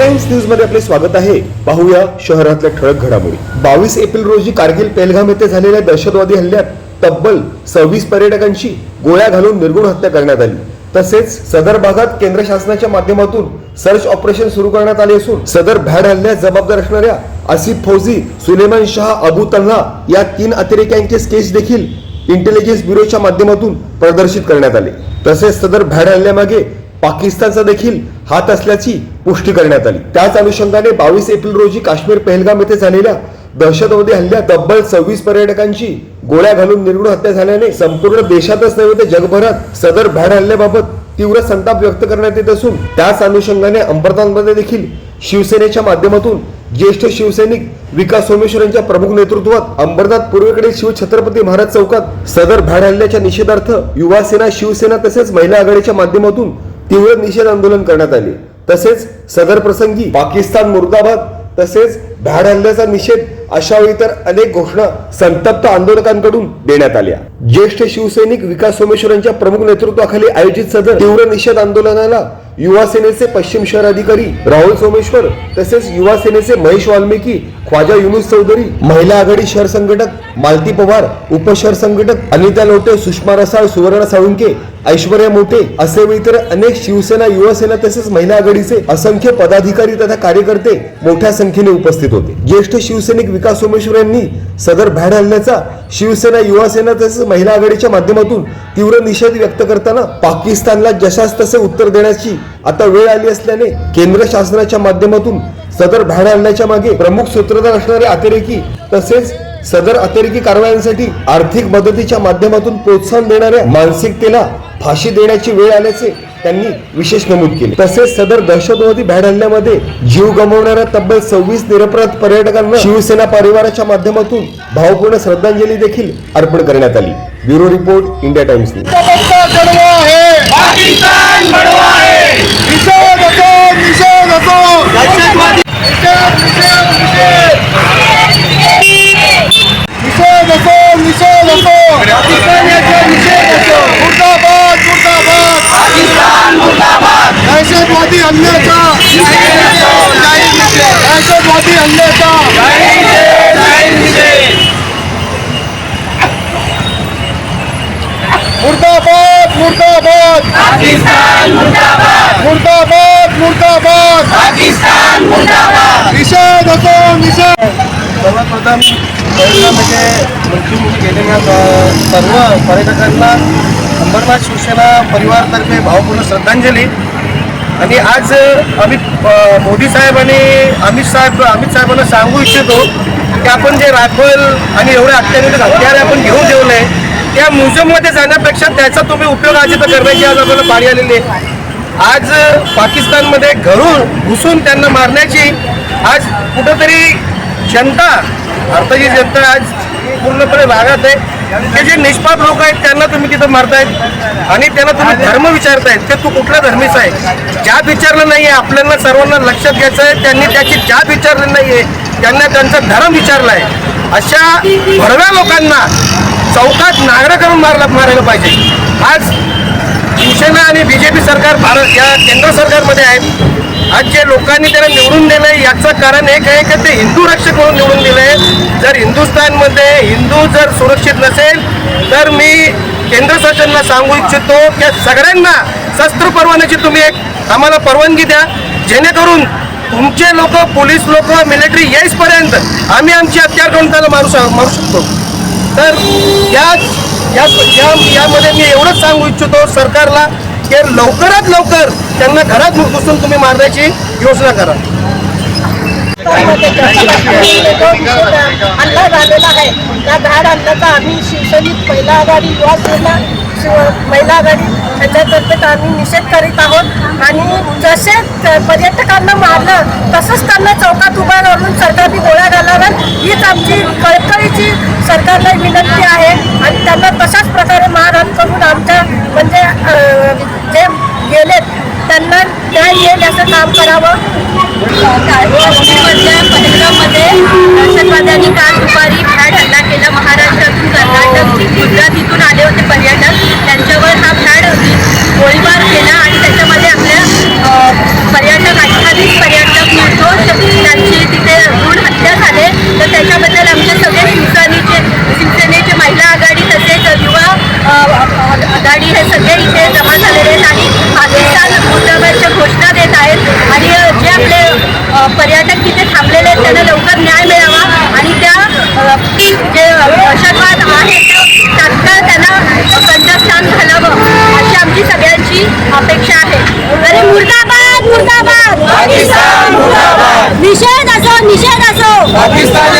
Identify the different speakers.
Speaker 1: Times न्यूजमध्ये आपले स्वागत आहे. पाहूया शहरातल्या ठळक घडामोडी. बावीस एप्रिल रोजी कारगिल पेलगाम येथे झालेल्या दहशतवादी हल्ल्यात तब्बल सव्वीस पर्यटकांची गोळ्या घालून निर्गुण हत्या करण्यात आली. तसेच सदर भागात केंद्र शासनाच्या माध्यमातून सर्च ऑपरेशन सुरू करण्यात आले असून सदर भ्याड हल्ल्यास जबाबदार असणाऱ्या आसिफ फौजी सुलेमान शाह अबू तल्हा या तीन अतिरेक्यांचे स्केच देखील इंटेलिजन्स ब्युरोच्या माध्यमातून प्रदर्शित करण्यात आले. तसेच सदर भ्याड हल्ल्यामागे पाकिस्तानचा देखील हात असल्याची पुष्टी करण्यात आली. त्याच अनुषंगाने बावीस एप्रिल रोजी काश्मीर पहलगाम येथे झालेल्या दहशतवादी हल्ल्यात तब्बल सव्वीस पर्यटकांची गोळ्या घालून निर्गुण हत्या झाल्याने संपूर्ण देशातच नव्हे तर जगभरात सदर भ्याड हल्ल्याबाबत तीव्र संताप व्यक्त करण्यात येत असून त्याच अनुषंगाने अंबरनाथमध्ये देखील शिवसेनेच्या माध्यमातून ज्येष्ठ शिवसैनिक विकास सोमेश्वरांच्या प्रमुख नेतृत्वात अंबरनाथ पूर्वेकडील शिव छत्रपती महाराज चौकात सदर भ्याड हल्ल्याच्या निषेधार्थ युवा सेना शिवसेना तसेच महिला आघाडीच्या माध्यमातून तीव्र निषेध आंदोलन करण्यात आले. तसेच सदर प्रसंगी पाकिस्तान मुर्दाबाद तसेच भ्याड हल्ल्याचा निषेध अशा वेळी तर अनेक घोषणा संतप्त आंदोलकांकडून देण्यात आल्या. ज्येष्ठ शिवसैनिक विकास सोमेश्वरांच्या प्रमुख नेतृत्वाखाली आयोजित सदर तीव्र निषेध आंदोलनाला युवा सेनेचे पश्चिम शहर अधिकारी राहुल सोमेश्वर तसेच युवा सेनेचे महेश वाल्मिकी ख्वाजा युनुस चौधरी महिला आघाडी शहर संघटक मालती पवार उपशहर संघटक अनिता लोटे सुषमा रसाळ सुवर्ण साळुंके ऐश्वर्या मोठे असे इतर अनेक शिवसेना युवा सेना तसेच महिला आघाडीचे असंख्य पदाधिकारी तथा कार्यकर्ते मोठ्या संख्येने उपस्थित होते. ज्येष्ठ शिवसैनिक विकास सोमेश्वर यांनी सदर भ्याड हल्ल्याचा शिवसेना युवा सेना तसेच महिला आघाडीच्या माध्यमातून तीव्र निषेध व्यक्त करताना पाकिस्तानला जशास तसे उत्तर देण्याची आता वेळ आली असल्याने केंद्र शासनाच्या माध्यमातून सदर भाड आणण्याच्या मागे प्रमुख सूत्रधार असणारे अतिरेकी तसेच सदर अतिरेकी कारवायांसाठी आर्थिक मदतीच्या माध्यमातून प्रोत्साहन देणाऱ्या मानसिकतेला फाशी देण्याची वेळ आल्याचे त्यांनी विशेष नमूद केले. तसेच सदर दहशतवादी भ्याड हल्ल्यामध्ये जीव गमावणाऱ्या तब्बल सव्वीस निरपराध पर्यटकांना शिवसेना परिवाराच्या माध्यमातून भावपूर्ण श्रद्धांजली देखील अर्पण करण्यात आली. Bureau report India Times news.
Speaker 2: Pakistan
Speaker 3: मुर्दाबाद. मुर्दाबाद
Speaker 2: मुर्दाबाद. पाकिस्तान मुर्दाबाद.
Speaker 3: निषेध होतो निषेध.
Speaker 4: सर्वप्रथम पहिल्यामध्ये मृत्यूमुखी गेलेल्या स- सर्व पर्यटकांना अंबरनाथ शिवसेना परिवारतर्फे भावपूर्ण श्रद्धांजली. आणि आज आम्ही मोदी साहेब आणि अमित साहेब अमित साहेबांना सांगू इच्छितो की आपण जे राफेल आणि एवढे अत्याधुनिक हत्यारे आपण घेऊन ठेवले म्युझियममध्ये जाण्यापेक्षा त्याचा तुम्ही उपयोग आज इथं करण्याची आज आपल्याला पाळी आलेली आहे. आज पाकिस्तानमध्ये घरून घुसून त्यांना मारण्याची आज कुठंतरी जनता भारताची जनता आज पूर्णपणे रागात आहे. ते जे निष्पाप लोक आहेत त्यांना तुम्ही तिथं मारतायत आणि त्यांना तुम्ही धर्म विचारतायत. ते तू कुठल्या धर्मीचा आहे? जात विचारलं नाही आहे आपल्याला सर्वांना लक्षात घ्यायचं आहे. त्यांनी त्याची जात विचारली नाही आहे. त्यांना त्यांचा धर्म विचारला आहे. अशा भरव्या लोकांना चौकात नागरा करून मारला मारायला पाहिजे. आज शिवसेना आणि बी जे पी सरकार भारत या केंद्र सरकारमध्ये आहेत. आज जे लोकांनी त्यांना निवडून दिलं आहे याचं कारण एक आहे की ते हिंदू रक्षक म्हणून निवडून दिलं आहे जर हिंदुस्थानमध्ये हिंदू जर सुरक्षित नसेल तर मी केंद्र सरकारला सांगू इच्छितो की सगळ्यांना शस्त्र परवान्याची तुम्ही एक आम्हाला परवानगी द्या. जेणेकरून तुमचे लोक पोलीस लोक मिलिटरी येईपर्यंत आम्ही आमची हत्यार करून त्याला मारू शक मारू शकतो. तर या या यामध्ये मी एवढंच सांगू इच्छितो सरकारला की लवकरात लवकर त्यांना घरात घुसून तुम्ही मारण्याची योजना करा.
Speaker 5: हल्ला झालेला आहे. त्या धाड हल्ल्याचा आम्ही शिवसैनिक महिला आघाडी युवा सेना शिव महिला आघाडी यांच्यातर्फे आम्ही निषेध करीत आहोत. आणि जसे पर्यटकांना मारलं तसंच त्यांना चौकात उभा राहून सरकारने गोळ्या घालाव्यात. हीच आमची कळकळीची सरकारला विनंती आहे आणि त्यांना तशाच प्रकारे मारहाण करून आमच्या म्हणजे जे गेलेत त्यांना न्याय येईल असं काम करावं.
Speaker 6: काश्मीरमधल्या पहलगाममध्ये दहशतवाद्यांनी काल दुपारी भ्याड हल्ला केला महाराष्ट्रातून कर्नाटक गुजरातीतून आले होते पर्यटक त्यांच्यावर हा भ्याड गोळीबार केला आणि त्याच्यामध्ये आपल्या अ, पर्यटक अठ्ठावीस पर्यटक अ, पर्यटक तिथे थांबलेले आहेत त्यांना लवकर न्याय मिळावा आणि त्या अ, जे दहशतवाद आहे ते तात्काळ त्यांना कंठस्थान घालावं अशी आमची सगळ्यांची अपेक्षा आहे अरे मुर्दाबाद मुर्दाबाद
Speaker 2: पाकिस्तान मुर्दाबाद
Speaker 6: निषेध असो निषेध असो.
Speaker 2: पाकिस्तान